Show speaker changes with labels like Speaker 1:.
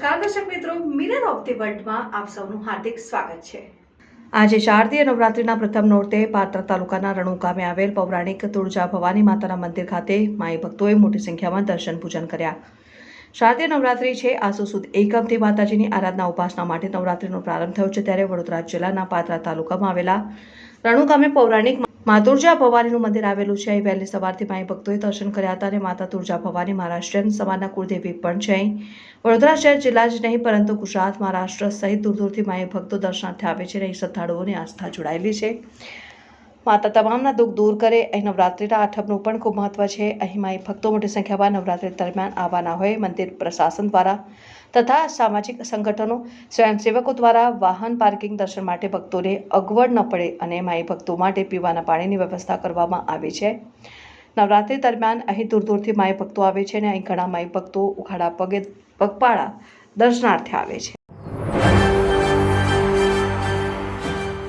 Speaker 1: નમસ્કાર, દર્શક મિત્રો. મિરર ઓફ ધી વર્લ્ડમાં આપ સૌનું હાર્દિક સ્વાગત છે. આજે શારદીય નવરાત્રિના પ્રથમ નોરતે પાત્ર તાલુકાના રણુ ગામે આવેલ પૌરાણિક તુળજા ભવાની માતાના મંદિર ખાતે માઈ ભક્તોએ મોટી સંખ્યામાં દર્શન પૂજન કર્યા. શારદીય નવરાત્રિ છે આસો સુદ એકમથી માતાજીની આરાધના ઉપાસના માટે નવરાત્રિનો પ્રારંભ થયો છે ત્યારે વડોદરા જિલ્લાના પાત્રા તાલુકામાં આવેલા રણુ ગામે પૌરાણિક માતુરજા ભવાનીનું મંદિર આવેલું છે. અહીં વહેલી સવારથી માઈ ભક્તોએ દર્શન કર્યા હતા અને માતા તુર્જા ભવાની મહારાષ્ટ્રીયન સમાજના કુળદેવી પણ છે. અહીં વડોદરા શહેર જિલ્લા જ નહીં, પરંતુ ગુજરાત, મહારાષ્ટ્ર સહિત દૂર દૂરથી માઈ ભક્તો દર્શનાર્થે આવે છે અને અહીં શ્રદ્ધાળુઓની આસ્થા જોડાયેલી છે. માતા તમામના દુઃખ દૂર કરે. અહીં નવરાત્રિના આઠમનું પણ ખૂબ મહત્વ છે. અહીં માઈ ભક્તો મોટી સંખ્યામાં નવરાત્રિ દરમિયાન આવવાના હોય. મંદિર પ્રશાસન દ્વારા તથા સામાજિક સંગઠનો, સ્વયંસેવકો દ્વારા વાહન પાર્કિંગ દર્શન માટે ભક્તોને અગવડ ન પડે અને માઈ ભક્તો માટે પીવાના પાણીની વ્યવસ્થા કરવામાં આવી છે. નવરાત્રિ દરમિયાન અહીં દૂર દૂરથી માઈ ભક્તો આવે છે અને અહીં ઘણા માઈ ભક્તો ઉઘાડા પગે પગપાળા દર્શનાર્થે આવે છે.